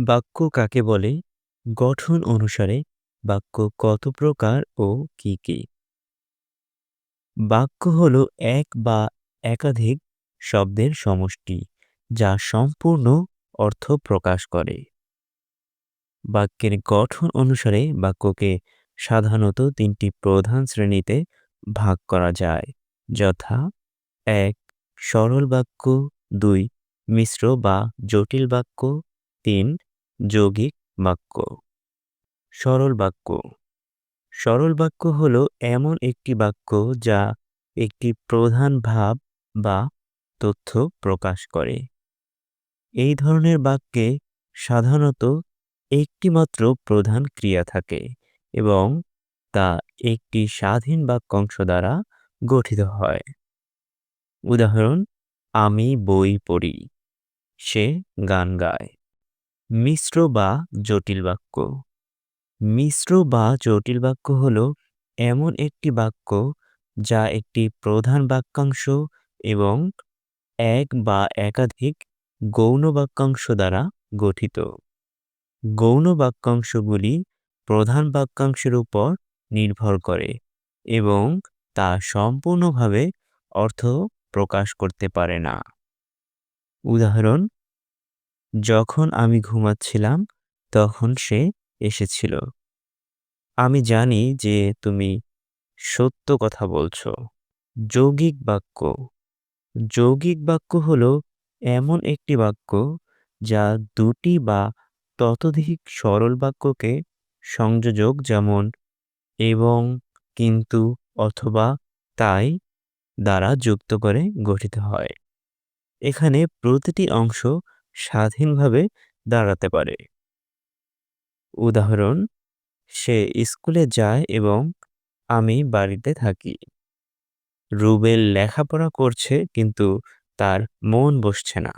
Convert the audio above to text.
বাক্য কাকে বলে? গঠন অনুসারে বাক্য কত প্রকার ও কি কি? বাক্য হল এক বা একাধিক শব্দের সমষ্টি, যা সম্পূর্ণ অর্থ প্রকাশ করে। বাক্যের গঠন অনুসারে বাক্যকে সাধারণত তিনটি প্রধান শ্রেণীতে ভাগ করা যায়। যথা, এক, সরল বাক্য, দুই, মিশ্র বা জটিল বাক্য, তিন যৌগিক বাক্য। সরল বাক্য। সরল বাক্য হল এমন একটি বাক্য যা একটি প্রধান ভাব বা তথ্য প্রকাশ করে। এই ধরনের বাক্যে সাধারণত একটিমাত্র প্রধান ক্রিয়া থাকে এবং তা একটি স্বাধীন বাক্যাংশ দ্বারা গঠিত হয়। উদাহরণ, আমি বই পড়ি, সে গান গায়। মিশ্র বা জটিল বাক্য। মিশ্র বা জটিল বাক্য হল এমন একটি বাক্য যা একটি প্রধান বাক্যাংশ এবং এক বা একাধিক গৌণ বাক্যাংশ দ্বারা গঠিত। গৌণ বাক্যাংশগুলি প্রধান বাক্যাংশের উপর নির্ভর করে এবং তা সম্পূর্ণভাবে অর্থ প্রকাশ করতে পারে না। উদাহরণ যখন আমি ঘুমাচ্ছিলাম, তখন সে এসেছিল। আমি জানি যে তুমি সত্য কথা বলছো। যৌগিক বাক্য। যৌগিক বাক্য হলো এমন একটি বাক্য যা দুটি বা ততোধিক সরল বাক্যকে সংযোজক যেমন এবং, কিন্তু, অথবা, তাই দ্বারা যুক্ত করে গঠিত হয়। এখানে প্রতিটি অংশ স্বাধীনভাবে দাঁড়াতে পারে। উদাহরণ, সে স্কুলে যায় এবং আমি বাড়িতে থাকি। রুবেল লেখাপড়া করছে কিন্তু তার মন বসছে না।